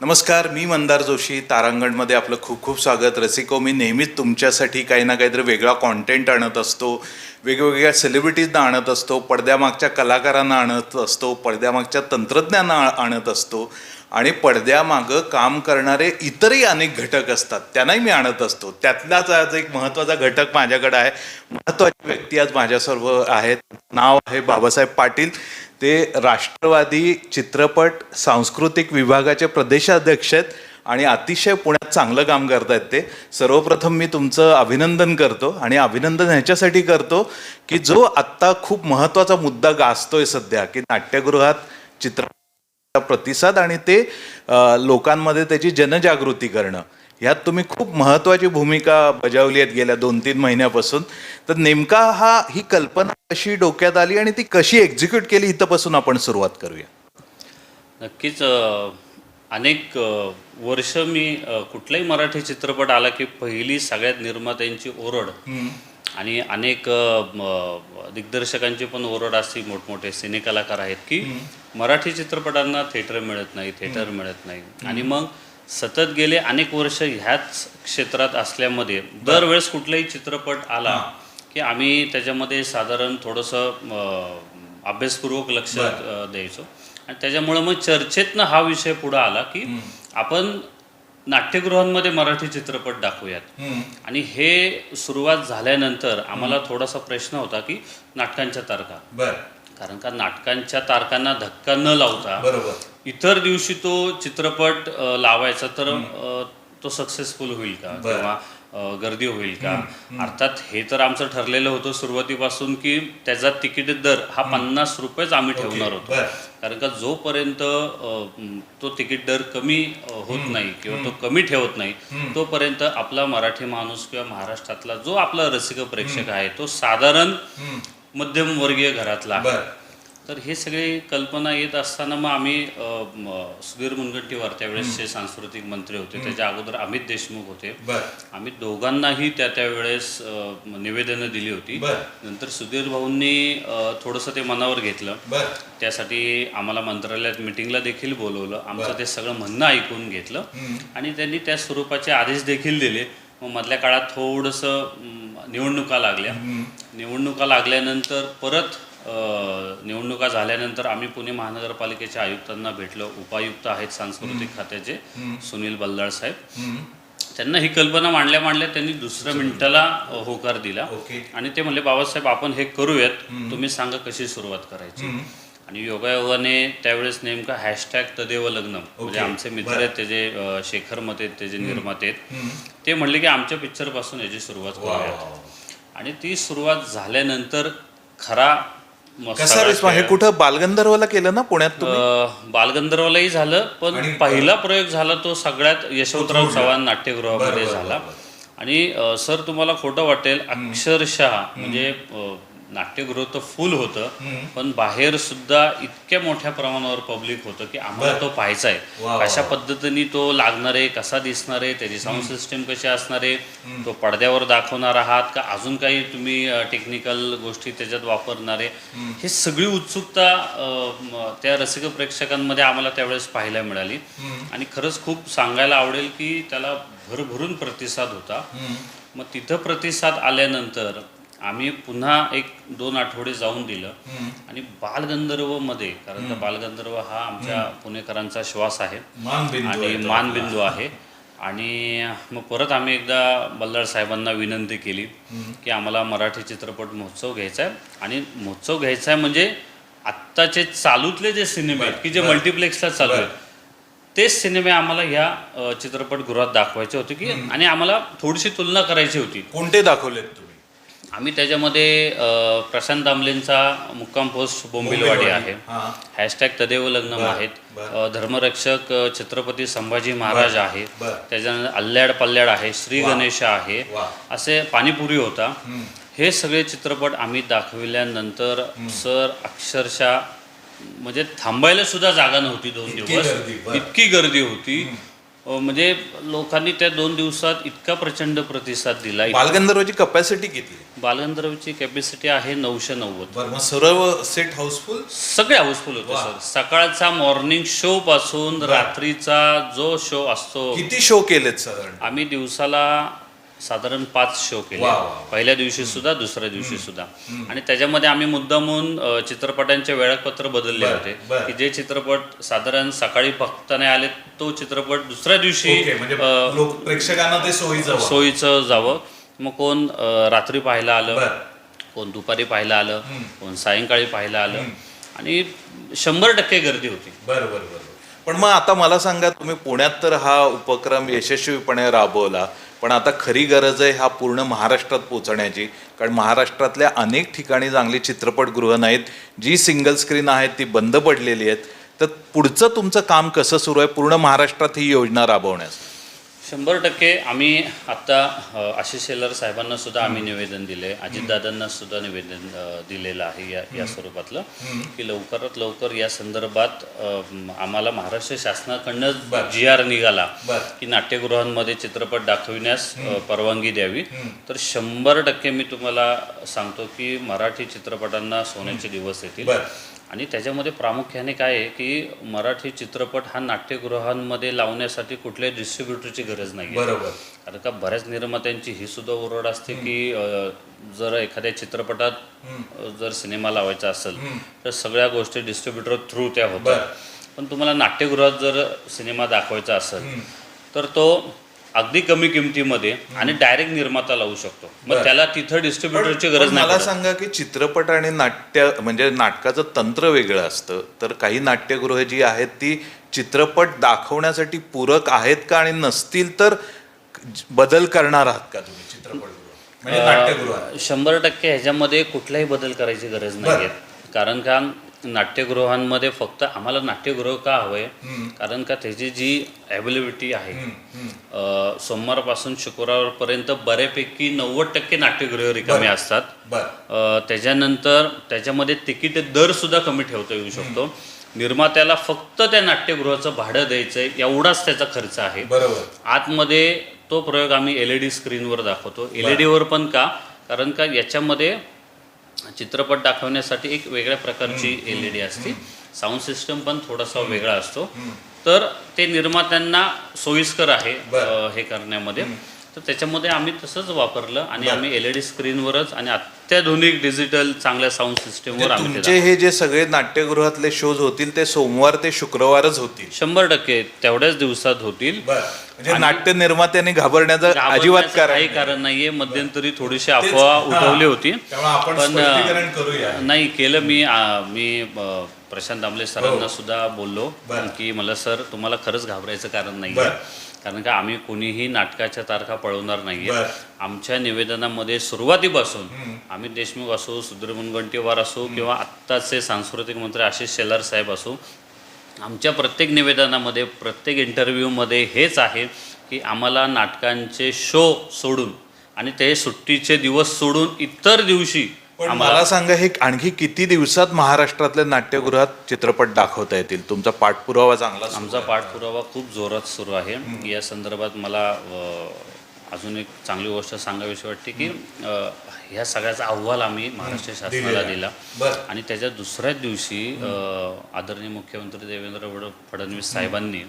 नमस्कार मी मंदार जोशी तारांगणमध्ये आपलं खूप खूप स्वागत. रसिको मी नेहमीच तुमच्यासाठी काही ना काहीतरी वेगळा कॉन्टेंट आणत असतो. वेगवेगळ्या सेलिब्रिटीजना आणत असतो पडद्यामागच्या कलाकारांना आणत असतो पडद्यामागच्या तंत्रज्ञांना आणत असतो आणि पडद्यामागं काम करणारे इतरही अनेक घटक असतात त्यांनाही मी आणत असतो. त्यातलाच आज एक महत्त्वाचा घटक माझ्याकडे आहे. महत्त्वाची व्यक्ती आज माझ्यासर्व आहेत नाव आहे बाबासाहेब पाटील. ते राष्ट्रवादी चित्रपट सांस्कृतिक विभागाचे प्रदेशाध्यक्ष आहेत आणि अतिशय पुण्यात चांगलं काम करतायत ते. सर्वप्रथम मी तुमचं अभिनंदन करतो आणि अभिनंदन ह्याच्यासाठी करतो की जो आत्ता खूप महत्त्वाचा मुद्दा गाजतोय सध्या की नाट्यगृहात चित्र प्रतिसाद आणि ते लोकांमध्ये त्याची जनजागृती करणं. ह्यात तुम्ही खूप महत्त्वाची भूमिका बजावली आहेत गेल्या दोन तीन महिन्यापासून. तर नेमका हा ही कल्पना कशी डोक्यात आली आणि ती कशी एक्झिक्यूट केली इथंपासून आपण सुरुवात करूया? नक्कीच अनेक वर्ष मी कुठलाही मराठी चित्रपट आला की पहिली सगळ्यात निर्मात्यांची ओरड. आणि अनेक दिग्दर्शकांची पण ओरड असते मोठमोठे सिने कलाकार आहेत की मराठी चित्रपटांना थिएटर मिळत नाही थिएटर मिळत नाही. आणि मग सतत गेले अनेक वर्ष ह्याच क्षेत्रात असल्यामध्ये दरवेळेस कुठलाही चित्रपट आला की आम्ही त्याच्यामध्ये साधारण थोडंसं अभ्यासपूर्वक लक्ष द्यायचो. आणि त्याच्यामुळं मग चर्चेतनं हा विषय पुढे आला की आपण नाट्यगृहांमध्ये मराठी चित्रपट दाखवूयात. आणि हे सुरुवात झाल्यानंतर आम्हाला थोडासा प्रश्न होता की नाटकांच्या तारखा. बर. कारण का नाटकांच्या तारखांना धक्का न लावता बरोबर. इतर दिवशी तो चित्रपट लावायचा तर तो सक्सेसफुल होईल का. किंवा गर्दी होईल का? अर्थात हे तर आमचं ठरलेलं होतं सुरुवातीपासून की त्याचा तिकीट दर हा पन्नास रुपयेच आम्ही ठेवणार होतो. कारण का जोपर्यंत तो तिकीट दर कमी होत नाही किंवा तो कमी ठेवत नाही तोपर्यंत आपला मराठी माणूस किंवा महाराष्ट्रातला जो आपला रसिक प्रेक्षक आहे तो साधारण मध्यमवर्गीय घरातला. आहे बर. तर हे सगळे कल्पना येत असताना मग आम्ही अ, म, सुधीर मुनगंटीवार त्यावेळेसचे सांस्कृतिक मंत्री होते त्याच्या अगोदर अमित देशमुख होते. बर. आम्ही दोघांनाही त्या त्यावेळेस अ, म, निवेदनं दिली होती. बर. नंतर सुधीर भाऊंनी अ, थोडंसं ते मनावर घेतलं. बर. त्यासाठी आम्हाला मंत्रालयात मिटिंगला देखील बोलवलं. आमचं ते सगळं म्हणणं ऐकून घेतलं. आणि त्यांनी त्या स्वरूपाचे आदेश देखील दिले. मग मधल्या काळात थोडंसं निवडणुका लागल्या. निवडणुका लागल्यानंतर परत निवडणुका झाल्यानंतर आम्ही पुणे महानगरपालिकेच्या आयुक्तांना भेटलो. उपायुक्त आहेत सांस्कृतिक खात्याचे सुनील बल्लाळ साहेब. त्यांना ही कल्पना मांडल्या मांडल्या त्यांनी दुसऱ्या मिनिटाला होकार दिला. आणि ते म्हणले बाबासाहेब आपण हे करूयात. तुम्ही सांगा कशी सुरुवात करायची. आणि योगायोगाने त्यावेळेस नेमका हॅशटॅग तदेव लग्न म्हणजे आमचे मित्र आहेत त्याचे शेखर मत आहेत त्याचे निर्माते आहेत ते म्हणले की आमच्या पिक्चरपासून याची सुरुवात करूयात. आणि ती सुरुवात झाल्यानंतर खरा कसा हे कुठं बालगंधर्वला केलं ना पुण्यात बालगंधर्वलाही झालं पण पहिला प्रयोग झाला तो सगळ्यात यशवंतराव चव्हाण नाट्यगृहामध्ये झाला. आणि सर तुम्हाला खोटं वाटेल अक्षरशः म्हणजे नाट्यगृह तर फुल होतं पण बाहेर सुद्धा इतक्या मोठ्या प्रमाणावर पब्लिक होतं की आम्हाला तो पाहायचा आहे. कशा पद्धतीने तो लागणार आहे कसा दिसणार आहे त्याची साऊंड सिस्टीम कशी असणार आहे तो पडद्यावर दाखवणार आहात का अजून काही तुम्ही टेक्निकल गोष्टी त्याच्यात वापरणार आहे? ही सगळी उत्सुकता त्या रसिक प्रेक्षकांमध्ये आम्हाला त्यावेळेस पाहायला मिळाली. आणि खरंच खूप सांगायला आवडेल की त्याला भरभरून प्रतिसाद होता. मग तिथं प्रतिसाद आल्यानंतर आम्ही पुन्हा एक दोन आठवडे जाऊन दिलं. आणि बालगंधर्वमध्ये कारण का बालगंधर्व हा आमच्या पुणेकरांचा श्वास आहे. आणि मानबिंदू आहे. आणि मग परत आम्ही एकदा बल्लाळ साहेबांना विनंती केली की आम्हाला मराठी चित्रपट महोत्सव घ्यायचा आहे. आणि महोत्सव घ्यायचा आहे म्हणजे आत्ताचे चालूतले जे सिनेमे आहेत की जे मल्टिप्लेक्सला चालू आहेत तेच सिनेमे आम्हाला ह्या चित्रपटगृहात दाखवायचे होते की आणि आम्हाला थोडीशी तुलना करायची होती. कोणते दाखवलेत तुम्ही? आम्ही त्याच्यामध्ये प्रशांत दामलेंचा मुक्काम पोस्ट बोंबिलवाडी आहे. हॅशटॅग तदेव लग्नम आहेत. धर्मरक्षक छत्रपती संभाजी महाराज आहे. त्याच्यानंतर अल्ल्याड पल्ल्याड आहे श्री गणेश आहे. असे पाणीपुरी होता. हे सगळे चित्रपट आम्ही दाखविल्यानंतर सर अक्षरशः म्हणजे थांबायला सुद्धा जागा नव्हती दोन दिवस. इतकी गर्दी होती. म्हणजे लोकांनी त्या दोन दिवसात इतका प्रचंड प्रतिसाद दिला. बालगंधर्वची कपॅसिटी किती? बालगंधर्वची कॅपॅसिटी आहे नऊशे नव्वद. सर्व सेट हाऊसफुल सगळे हाऊसफुल होते सर. सकाळचा मॉर्निंग शो पासून रात्रीचा जो शो असतो किती शो केलेत साधारण? आम्ही दिवसाला साधारण पाच शो केले. पहिल्या दिवशी सुद्धा दुसऱ्या दिवशी सुद्धा. आणि त्याच्यामध्ये आम्ही मुद्दामून चित्रपटांचे वेळापत्र बदलले होते. की जे चित्रपट साधारण सकाळी फक्त नाही आले तो चित्रपट दुसऱ्या दिवशी म्हणजे प्रेक्षकांना ते सोयीचं जावं. मग कोण रात्री पाहायला आलं. कोण दुपारी पाहायला आलं कोण सायंकाळी पाहायला आलं. आणि शंभर टक्के गर्दी होती. बरं बरं बरं. पण मग आता मला सांगा तुम्ही पुण्यात तर हा उपक्रम यशस्वीपणे राबवला. पण आता खरी गरज आहे हा पूर्ण महाराष्ट्रात पोहोचण्याची कारण महाराष्ट्रातल्या अनेक ठिकाणी चांगली चित्रपटगृह नाहीत. जी सिंगल स्क्रीन आहेत ती बंद पडलेली आहेत. तर पुढचं तुमचं काम कसं सुरू आहे? पूर्ण महाराष्ट्रात ही योजना राबवण्यास. शंभर टक्के आम्ही आत्ता आशिष शेलार साहेबांना सुद्धा आम्ही निवेदन दिले. अजितदादांना सुद्धा निवेदन दिलेलं आहे या या स्वरूपातलं. की लवकरात लवकर या संदर्भात आम्हाला महाराष्ट्र शासनाकडनं जी आर निघाला. की नाट्यगृहांमध्ये चित्रपट दाखविण्यास परवानगी द्यावी. तर शंभर टक्के मी तुम्हाला सांगतो की मराठी चित्रपटांना सोन्याचे दिवस येतील. आणि त्याच्यामध्ये प्रामुख्याने काय आहे की मराठी चित्रपट हा नाट्यगृहांमध्ये लावण्यासाठी कुठल्याही डिस्ट्रीब्युटरची गरज नाही बरोबर. कारण का बऱ्याच निर्मात्यांची ही सुद्धा ओरड असते की जर एखाद्या चित्रपटात जर सिनेमा लावायचा असेल तर सगळ्या गोष्टी डिस्ट्रीब्युटर थ्रू त्या होतात. पण तुम्हाला नाट्यगृहात जर सिनेमा दाखवायचा असेल तर तो अगदी कमी किमतीमध्ये आणि डायरेक्ट निर्माता लावू शकतो. मग. त्याला तिथं डिस्ट्रीब्युटरची गरज नाही मला. सांगा की चित्रपट आणि नाट्य म्हणजे नाटकाचं तंत्र वेगळं असतं. तर काही नाट्यगृह जी आहेत ती चित्रपट दाखवण्यासाठी पूरक आहेत का आणि नसतील तर बदल करणार आहात का तुम्ही चित्रपटगृह म्हणजे नाट्यगृह. शंभर टक्के ह्याच्यामध्ये कुठलाही बदल करायची गरज नाही कारण का? नाट्यगृहांमध्ये फक्त आम्हाला नाट्यगृह का हवंय? कारण का त्याची जी अवेलेबिलिटी आहे सोमवारपासून शुक्रवारपर्यंत बऱ्यापैकी नव्वद टक्के नाट्यगृह रिकामे असतात. त्याच्यानंतर त्याच्यामध्ये तिकीट दर सुद्धा कमी ठेवता येऊ शकतो. निर्मात्याला फक्त त्या नाट्यगृहाचं भाडं द्यायचं आहे एवढाच त्याचा खर्च आहे. बरोबर. आतमध्ये तो प्रयोग आम्ही एल ई डी स्क्रीनवर दाखवतो. एल ई डीवर पण का? कारण का याच्यामध्ये चित्रपट दाखवण्यासाठी एक वेगळ्या प्रकारची एल ई डी असते. साऊंड सिस्टम पण थोडासा वेगळा असतो. तर ते निर्मात्यांना सोयीस्कर आहे अ, हे करण्यामध्ये. तर त्याच्यामध्ये आम्ही तसंच वापरलं आणि आम्ही एल ई डी स्क्रीनवरच आणि अत्याधुनिक डिजिटल चांगल्या साऊंड सिस्टमवर आम्ही ते तुमचे हे जे सगळे नाट्यगृहातले शोज होतील ते सोमवार ते शुक्रवारच होतील. शंभर टक्के तेवढ्याच दिवसात होतील. म्हणजे नाट्य निर्मात्याने घाबरण्याचं अजिबात घाबरण्याचं कारण काही कारण नाहीये. मध्यंतरी थोडीशी अफवा उठवली होती. त्यामुळे आपण पण स्पष्टीकरण करूया. नाही केलं मी आ, मी अ, प्रशांत दामले सरांना सुद्धा बोललो. हो. बरं. की मला सर तुम्हाला खरंच घाबरायचं कारण नाही बरं. कारण का आम्ही कोणीही नाटकाच्या तारखा पळवणार नाहीये. बरं. आमच्या निवेदनामध्ये सुरुवातीपासून आम्ही देशमुख असो सुधीर मुनगंटीवार असो किंवा आत्ताचे सांस्कृतिक मंत्री आशिष शेलार साहेब असो आमच्या प्रत्येक निवेदनामध्ये प्रत्येक इंटरव्ह्यूमध्ये हेच आहे की आम्हाला नाटकांचे शो सोडून आणि ते सुट्टीचे दिवस सोडून इतर दिवशी पण मला सांगा हे आणखी किती दिवसात महाराष्ट्रातल्या नाट्यगृहात चित्रपट दाखवता येतील? तुमचा पाठपुरावा चांगला आमचा पाठपुरावा खूप जोरात सुरू आहे. या संदर्भात मला अजून एक चांगली गोष्ट सांगावीशी वाटते की ह्या सगळ्याचा अहवाल आम्ही महाराष्ट्र शासनाला दिला. आणि त्याच्या दुसऱ्याच दिवशी आदरणीय मुख्यमंत्री देवेंद्र फड- फडणवीस साहेबांनी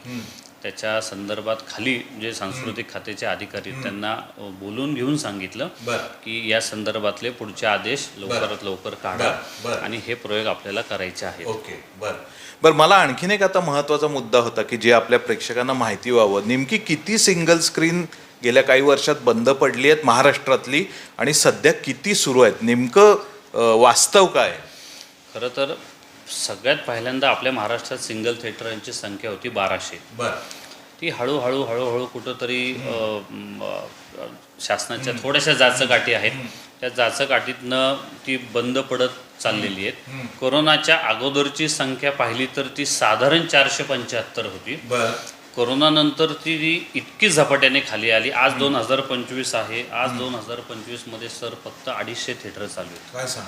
त्याच्या संदर्भात खाली जे सांस्कृतिक खात्याचे अधिकारी आहेत, त्यांना अ, बोलून घेऊन सांगितलं बरं. की या संदर्भातले पुढचे आदेश लवकरात लवकर काढा बरं. आणि हे प्रयोग आपल्याला करायचे आहेत. ओके बरं. बरं मला आणखीन एक आता महत्त्वाचा मुद्दा होता की जे आपल्या प्रेक्षकांना माहिती व्हावं. नेमकी किती सिंगल स्क्रीन गेल्या काही वर्षात बंद पडली आहेत महाराष्ट्रातली आणि सध्या किती सुरू आहेत? नेमकं अं, वास्तव काय आहे? खरं तर सगळ्यात पहिल्यांदा आपल्या महाराष्ट्रात सिंगल थिएटरांची संख्या होती बाराशे. ती हळूहळू हळूहळू कुठंतरी शासनाच्या थोड्याशा जाचकाठी आहेत. त्या जाचकाठीतनं ती बंद पडत चाललेली आहेत. कोरोनाच्या अगोदरची संख्या पाहिली तर ती साधारण चारशे पंच्याहत्तर होती. बरं. कोरोनानंतर ती इतकी झपाट्याने खाली आली. आज दोन हजार पंचवीस आहे. आज दोन हजार पंचवीसमध्ये सर फक्त अडीचशे थिएटर चालू आहेत.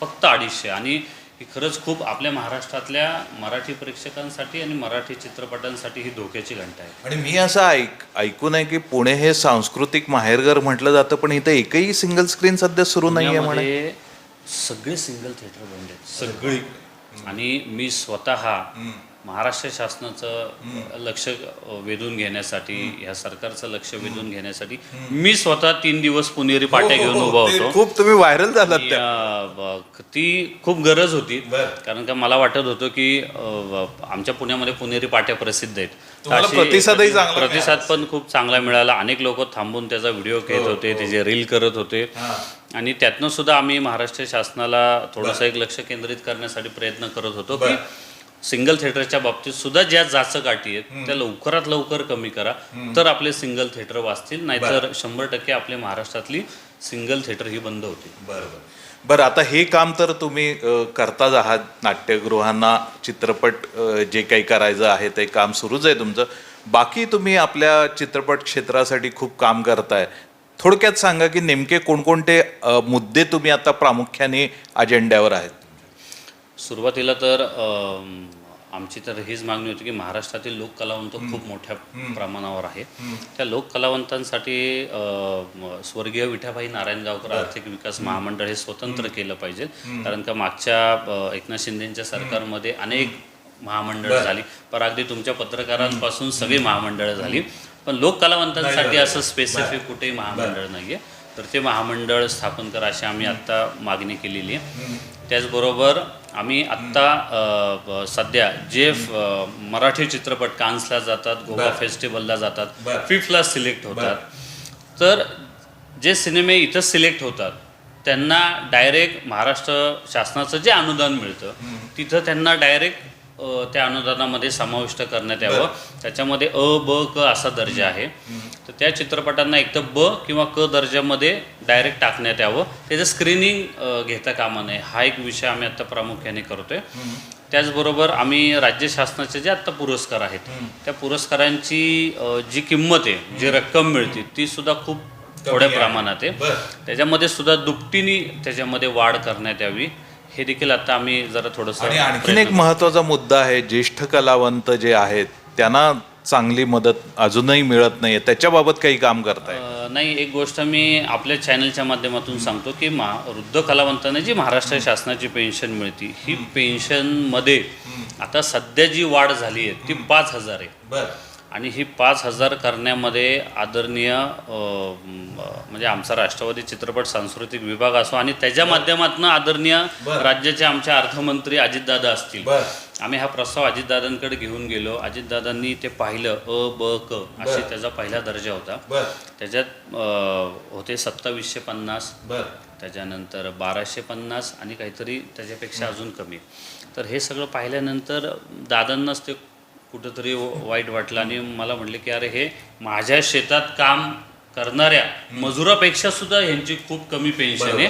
फक्त अडीचशे. आणि ही खरंच खूप आपल्या महाराष्ट्रातल्या मराठी प्रेक्षकांसाठी आणि मराठी चित्रपटांसाठी ही धोक्याची घंटा आहे. आणि मी असं ऐक ऐकून आहे की पुणे हे सांस्कृतिक माहेरघर म्हटलं जातं पण इथं एकही सिंगल स्क्रीन सध्या सुरू नाहीये म्हणे. पुण्यामध्ये सगळे सिंगल थिएटर बंद आहेत. सगळी आणि मी स्वतः महाराष्ट्र शासनाचं लक्ष वेधून घेण्यासाठी ह्या सरकारचं लक्ष वेधून घेण्यासाठी मी स्वतः तीन दिवस पुणेरी पाट्या घेऊन उभा हो, ते होतो खूप तुम्ही व्हायरल झालात ती खूप गरज होती. कारण का मला वाटत होतं की आमच्या पुण्यामध्ये पुणेरी पाट्या प्रसिद्ध आहेत. प्रतिसादही प्रतिसाद पण खूप चांगला मिळाला. अनेक लोक थांबून त्याचा व्हिडिओ घेत होते त्याचे रील करत होते. आणि त्यातनं सुद्धा आम्ही महाराष्ट्र शासनाला थोडंसं एक लक्ष केंद्रित करण्यासाठी प्रयत्न करत होतो की सिंगल थिएटरच्या बाबतीत सुद्धा ज्या जाचं गाठी आहेत त्या लवकरात लवकर कमी करा. तर आपले सिंगल थिएटर वाचतील नाहीतर शंभर टक्के आपल्या महाराष्ट्रातली सिंगल थिएटर ही बंद होतील. बरोबर. बरं आता हे काम तर तुम्ही करताच आहात नाट्यगृहांना चित्रपट जे काही करायचं आहे ते काम सुरूच आहे तुमचं. बाकी तुम्ही आपल्या चित्रपट क्षेत्रासाठी खूप काम करताय. थोडक्यात सांगा की नेमके कोणकोणते मुद्दे तुम्ही आता प्रामुख्याने अजेंड्यावर आहेत? सुरुवातीला तर आमची तर हीच मागणी होती की महाराष्ट्रातील लोक कलावंत खूप मोठ्या प्रमाणावर आहे त्या लोक कलावंतांसाठी अ, म, स्वर्गीय विठाबाई नारायणगावकर आर्थिक विकास महामंडळ हे स्वतंत्र केलं पाहिजे. कारण का मागच्या एकनाथ शिंदेच्या सरकारमध्ये अनेक महामंडळ झाली. पण अगदी तुमच्या पत्रकारांपासून सगळी महामंडळं झाली. पण लोक कलावंतांसाठी असं स्पेसिफिक कुठेही महामंडळ नाहीये. तर ते महामंडळ स्थापन करा अशी आम्ही आत्ता मागणी केलेली आहे. त्याचबरोबर आम्ही आत्ता सध्या जे मराठी चित्रपट कान्सला जातात गोवा फेस्टिवलला जातात फिफ्थला सिलेक्ट होतात. तर जे सिनेमे इथं सिलेक्ट होतात त्यांना डायरेक्ट महाराष्ट्र शासनाचं जे अनुदान मिळतं तिथं त्यांना डायरेक्ट त्या अनुदानामध्ये समाविष्ट करण्यात यावं. त्याच्यामध्ये अ ब क असा दर्जा आहे. तर त्या चित्रपटांना एक तर ब किंवा क दर्जामध्ये डायरेक्ट टाकण्यात यावं. त्याचं स्क्रीनिंग घेता कामा नये हा एक विषय आम्ही आता प्रामुख्याने करतोय. त्याचबरोबर आम्ही राज्य शासनाचे जे आत्ता पुरस्कार आहेत त्या पुरस्कारांची जी किंमत आहे जी रक्कम मिळते ती सुद्धा खूप थोड्या प्रमाणात आहे. त्याच्यामध्ये सुद्धा दुपटीने त्याच्यामध्ये वाढ करण्यात यावी. हे देखील आता आम्ही जरा थोडंसं आणि आणखीन एक महत्त्वाचा मुद्दा आहे ज्येष्ठ कलावंत जे आहेत त्यांना चांगली मदत अजूनही मिळत नाहीये. त्याच्याबाबत काही काम करताय? नाही एक गोष्ट मी आपल्या चॅनलच्या माध्यमातून सांगतो की मा वृद्ध कलावंतांना जी महाराष्ट्र शासनाची पेन्शन मिळते ही पेन्शनमध्ये आता सध्या जी वाढ झाली आहे ती पाच हजार आहे. आणि ही पाच हजार करण्यामध्ये आदरणीय म्हणजे आमचा राष्ट्रवादी चित्रपट सांस्कृतिक विभाग असो आणि त्याच्या माध्यमातून आदरणीय राज्याचे आमचे अर्थमंत्री अजितदादा असतील. आम्ही हा प्रस्ताव अजितदादांकडे घेऊन गेलो. अजितदादांनी ते पाहिलं अ ब क असे त्याचा पहिला दर्जा होता. त्याच्यात होते सत्तावीसशे पन्नास. त्याच्यानंतर बाराशे पन्नास आणि काहीतरी त्याच्यापेक्षा अजून कमी. तर हे सगळं पाहिल्यानंतर दादांनाच ते कुठंतरी वाईट वाटलं. आणि मला म्हटले की अरे हे माझ्या शेतात काम करणाऱ्या मजुरापेक्षा सुद्धा ह्यांची खूप कमी पेन्शन आहे.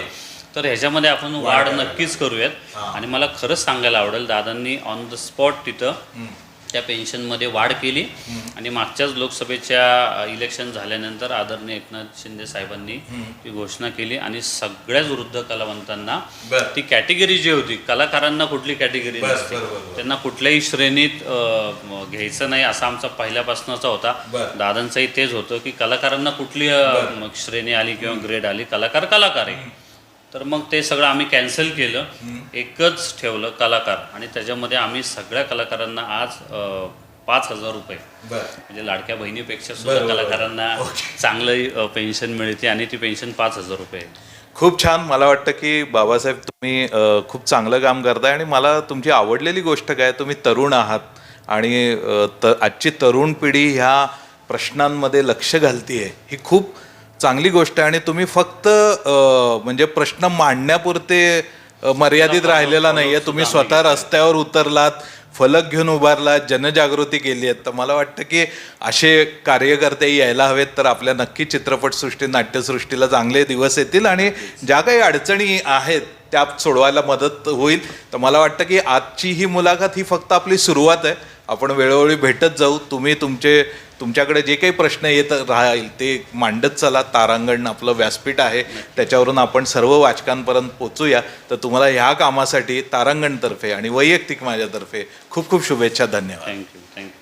तर ह्याच्यामध्ये आपण वाढ नक्कीच करूयात. आणि मला खरंच सांगायला आवडेल दादांनी ऑन द स्पॉट तिथं त्या पेन्शनमध्ये वाढ केली. आणि मागच्याच लोकसभेच्या इलेक्शन झाल्यानंतर आदरणीय एकनाथ शिंदे साहेबांनी ती घोषणा केली आणि सगळ्याच वृद्ध कलावंतांना ती कॅटेगरी जी होती कलाकारांना कुठली कॅटेगरी नसते त्यांना कुठल्याही श्रेणीत घ्यायचं नाही असा आमचा पहिल्यापासूनचा होता. दादांचंही तेच होतं की कलाकारांना कुठली श्रेणी आली किंवा ग्रेड आली कलाकार कलाकार आहे. तर मग ते सगळं आम्ही कॅन्सल केलं. एकच ठेवलं कलाकार. आणि त्याच्यामध्ये आम्ही सगळ्या कलाकारांना आज पाच हजार रुपये. म्हणजे लाडक्या बहिणीपेक्षा सुद्धा कलाकारांना चांगलं पेन्शन मिळते आणि ती पेन्शन पाच हजार रुपये खूप छान. मला वाटतं की बाबासाहेब तुम्ही खूप चांगलं काम करताय आणि मला तुमची आवडलेली गोष्ट काय तुम्ही तरुण आहात आणि त आजची तरुण पिढी ह्या प्रश्नांमध्ये लक्ष घालतीये. ही खूप चांगली गोष्ट आहे आणि तुम्ही फक्त म्हणजे प्रश्न मांडण्यापुरते मर्यादित राहिलेला नाहीये. तुम्ही स्वतः रस्त्यावर उतरलात फलक घेऊन उभारलात जनजागृती केली आहे तर मला वाटतं की असे कार्यकर्ते यायला हवेत तर आपल्या नक्की चित्रपटसृष्टी नाट्यसृष्टीला चांगले दिवस येतील आणि ज्या काही अडचणी आहेत त्या सोडवायला मदत होईल. तर मला वाटतं की आजची ही मुलाखत ही फक्त आपली सुरुवात आहे. आपण वेळोवेळी भेटत जाऊ तुम्ही तुमचे तुमच्याकडे जे काही प्रश्न येत राहील ते मांडत चला. तारांगण आपलं व्यासपीठ आहे. त्याच्यावरून आपण सर्व वाचकांपर्यंत पोचूया तर तुम्हाला ह्या कामासाठी तारांगणतर्फे आणि वैयक्तिक माझ्यातर्फे खूप खूप शुभेच्छा. धन्यवाद. Thank you thank you